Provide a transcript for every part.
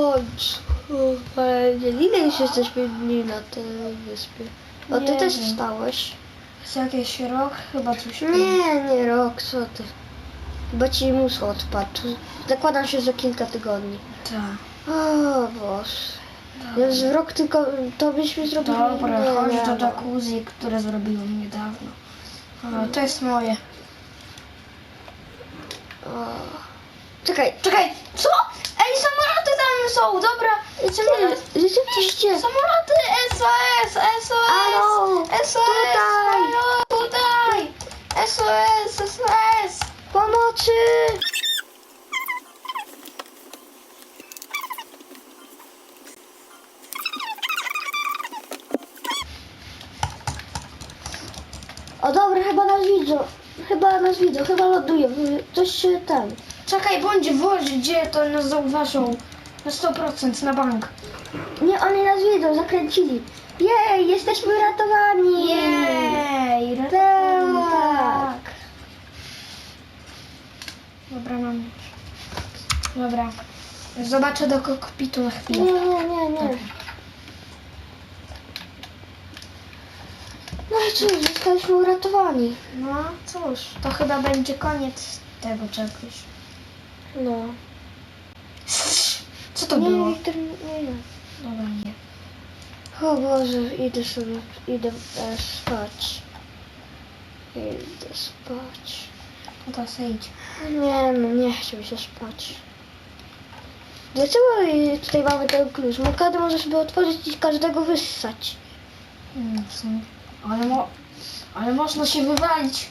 końcu. Fajnie. Ile już jesteśmy dni na tej wyspie? O, ty Nie też wiem. wstałeś? Jest jakiś rok? Chyba coś Nie, nie rok, co ty. Chyba ci mózg odpadł. Zakładam się za kilka tygodni. Tak. O Boże. Więc w rok tylko to byśmy zrobili. Dobra, nie, chodź nie, do no. jacuzzi, które zrobiłem niedawno. O, to jest moje. O. Czekaj, Czekaj, co? Ej, samoloty tam są, dobra. Idziemy. Rzeczywiście. Samoloty SOS, SOS, Halo, SOS, tutaj. halo, tutaj, SOS, SOS. Pomocy! O dobra, chyba nas widzą. Chyba nas widzą, chyba lądują. Coś się tam. Czekaj, bądź w wozie, gdzie to nas zauważą. Na 100% na bank. Nie, oni nas widzą, zakręcili. Jej, jesteśmy ratowani! Jej, Tak. tak. Dobra, mam. Dobra. Zobaczę do kokpitu na Nie, chwilę. nie, nie, nie. No i cóż, zostaliśmy uratowani. No cóż, to chyba będzie koniec tego czegoś. No. To nie, było? Wiktor, nie, nie. Dobra, nie. O Boże, idę sobie, idę e, spać. Idę spać. No to sejdź. Nie no, nie chcę mi się spać. Dlaczego tutaj mamy ten klucz? Bo każdy może sobie otworzyć i każdego wyssać. Hmm, w sumie. Ale, mo ale można się wywalić.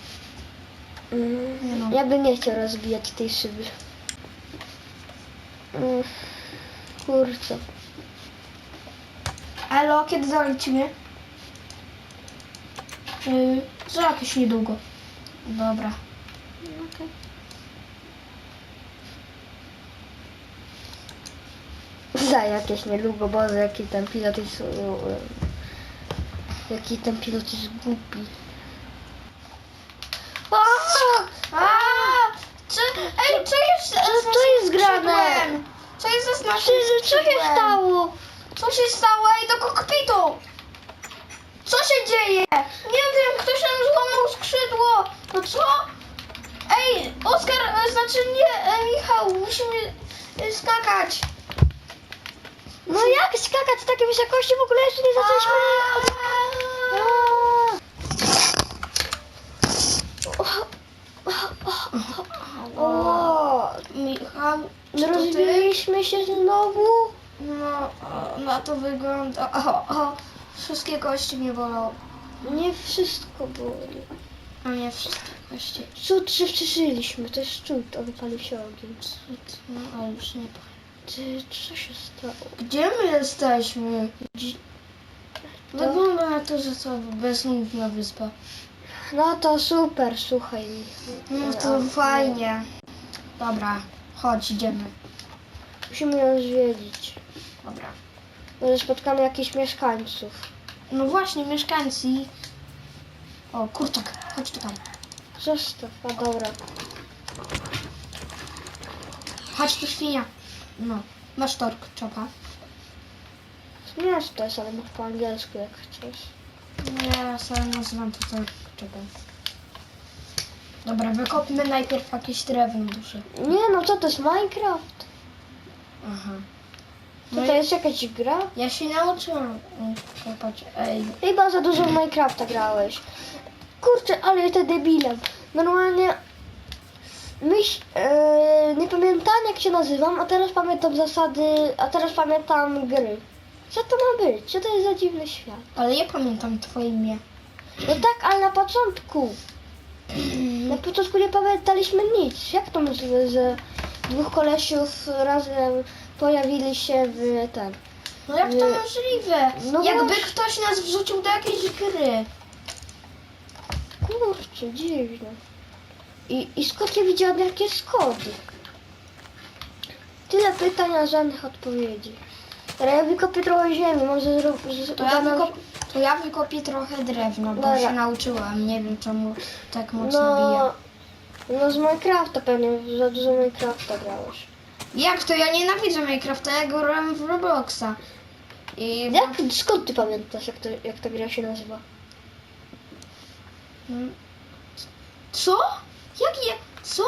Nie no. Ja bym nie chciał rozbijać tej szyby. Mm, Kurczę. Elo, kiedy zalecimy? Yy, za jakieś niedługo. Dobra. Za jakieś niedługo, bo jaki ten pilot jest... e, Jaki ten pilot jest głupi. A, a, co, ej, co jest Co jest grane? Co jest z naszym Co, się stało? Co się stało? Ej, do kokpitu! Co się dzieje? Nie wiem, ktoś nam złamał skrzydło. No co? Ej, Oskar, e, znaczy nie, e, Michał, musimy e, skakać. No jak skakać z takiej wysokości? W ogóle jeszcze nie zaczęliśmy... O, Michał, czy to rozbiliśmy się znowu? No, o, na to wygląda. O, o, wszystkie kości mnie bolą. Nie wszystko boli. A nie wszystkie kości. Cud, że przeżyliśmy, to jest cud, a wypalił się ogień. Cud, No, ale już nie. Ty, co się stało? Gdzie my jesteśmy? Dzi- Wygląda na to, że to bezludna wyspa. No to super, słuchaj. No to fajnie. Dobra, chodź, idziemy. Musimy ją zwiedzić. Dobra. Może spotkamy jakichś mieszkańców. No właśnie, mieszkańcy. O, kurczak, chodź tutaj. Zostaw, a dobra. Chodź tu, świnia. No, masz tork, czopa. Miasto jest, ale po angielsku jak chcesz. Nie, ja sobie nazywam to tork, czekaj. Dobra, wykopmy najpierw jakieś drewno duże. Nie no, co to jest Minecraft? Aha. To No to i- jest jakaś gra? Ja się nauczyłam mm, kopać. Ej, Chyba za dużo w Minecrafta grałeś. Kurczę, ale jestem debilem. Normalnie myśl, e, nie pamiętam jak się nazywam, a teraz pamiętam zasady, a teraz pamiętam gry. Co to ma być? Co to jest za dziwny świat? ale ja pamiętam twoje imię. No tak, ale na początku. Na początku nie pamiętaliśmy nic. Jak to możliwe, że dwóch kolesiów razem pojawili się w ten... No jak to możliwe? No Jakby właśnie. ktoś nas wrzucił do jakiejś gry. Kurczę, dziwne. I, I skąd ja widziałam jakie schody? Tyle pytań, a żadnych odpowiedzi. Ale ja wykopię trochę ziemi, może zrób... z- To ja, uda nam- to ja wykopię trochę drewna, bo Dobra. się nauczyłam. Nie wiem czemu tak mocno No, no z Minecrafta pewnie, za dużo Minecrafta grałeś. Jak to? Ja nienawidzę Minecrafta, ja grałem w Robloxa. I... Jak, skąd ty pamiętasz, jak, to, jak ta gra się nazywa? Mm. Co? Jak je... Co?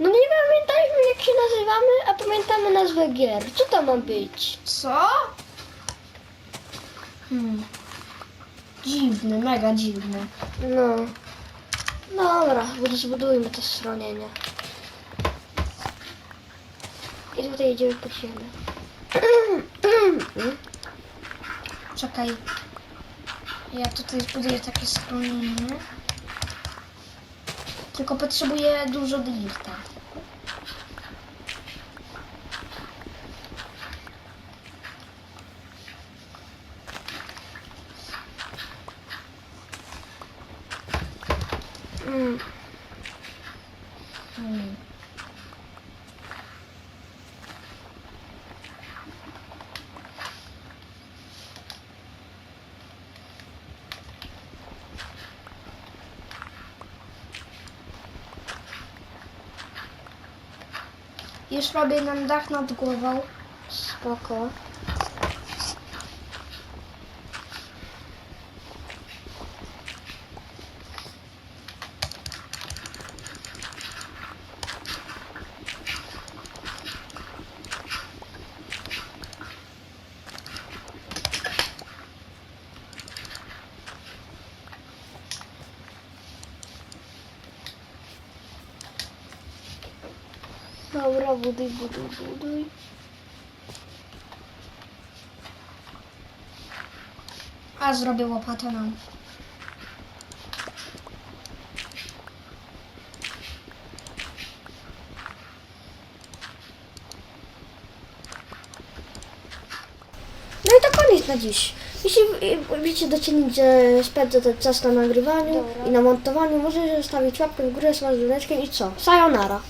No nie pamiętajmy jak się nazywamy, a pamiętamy nazwę gier. Co to ma być? Co? Hmm. Dziwny, mega dziwny. No. Dobra, zbud- zbudujmy to schronienie. I tutaj idziemy pod ziemię. Czekaj. Ja tutaj zbuduję takie schronienie. Tylko potrzebuję dużo dirta. Mm. Hmm. Już robię nam dach nad głową. Spoko. Dobra, buduj, buduj, buduj. A zrobię łopatę nam. No i to koniec na dziś. Jeśli y, wiecie docenić, że spędzę ten czas na nagrywaniu Dobra. i na montowaniu, możecie zostawić łapkę w górę z i co? Sayonara.